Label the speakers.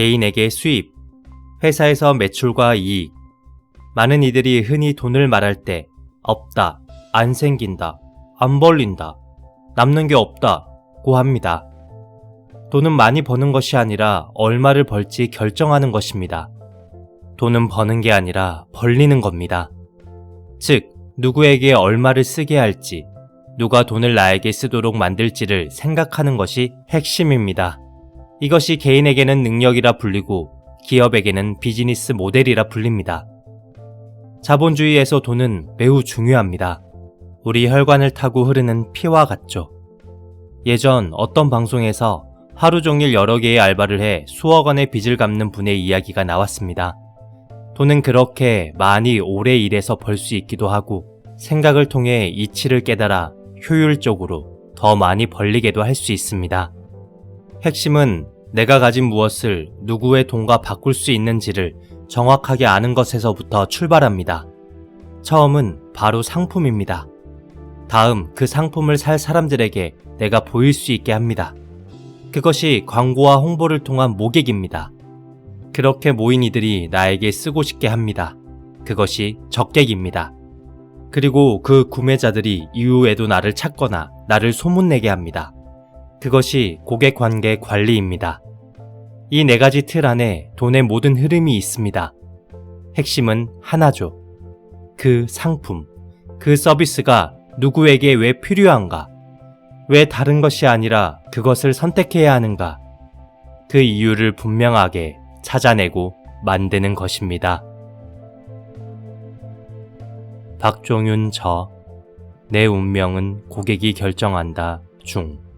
Speaker 1: 개인에게 수입, 회사에서 매출과 이익. 많은 이들이 흔히 돈을 말할 때 없다, 안 생긴다, 안 벌린다, 남는 게 없다 고 합니다. 돈은 많이 버는 것이 아니라 얼마를 벌지 결정하는 것입니다. 돈은 버는 게 아니라 벌리는 겁니다. 즉, 누구에게 얼마를 쓰게 할지, 누가 돈을 나에게 쓰도록 만들지를 생각하는 것이 핵심입니다. 이것이 개인에게는 능력이라 불리고 기업에게는 비즈니스 모델이라 불립니다. 자본주의에서 돈은 매우 중요합니다. 우리 혈관을 타고 흐르는 피와 같죠. 예전 어떤 방송에서 하루 종일 여러 개의 알바를 해 수억 원의 빚을 갚는 분의 이야기가 나왔습니다. 돈은 그렇게 많이 오래 일해서 벌 수 있기도 하고 생각을 통해 이치를 깨달아 효율적으로 더 많이 벌리게도 할 수 있습니다. 핵심은 내가 가진 무엇을 누구의 돈과 바꿀 수 있는지를 정확하게 아는 것에서부터 출발합니다. 처음은 바로 상품입니다. 다음 그 상품을 살 사람들에게 내가 보일 수 있게 합니다. 그것이 광고와 홍보를 통한 모객입니다. 그렇게 모인 이들이 나에게 쓰고 싶게 합니다. 그것이 적객입니다. 그리고 그 구매자들이 이후에도 나를 찾거나 나를 소문내게 합니다. 그것이 고객 관계 관리입니다. 이 네 가지 틀 안에 돈의 모든 흐름이 있습니다. 핵심은 하나죠. 그 상품, 그 서비스가 누구에게 왜 필요한가? 왜 다른 것이 아니라 그것을 선택해야 하는가? 그 이유를 분명하게 찾아내고 만드는 것입니다. 박종윤 저, 내 운명은 고객이 결정한다 중.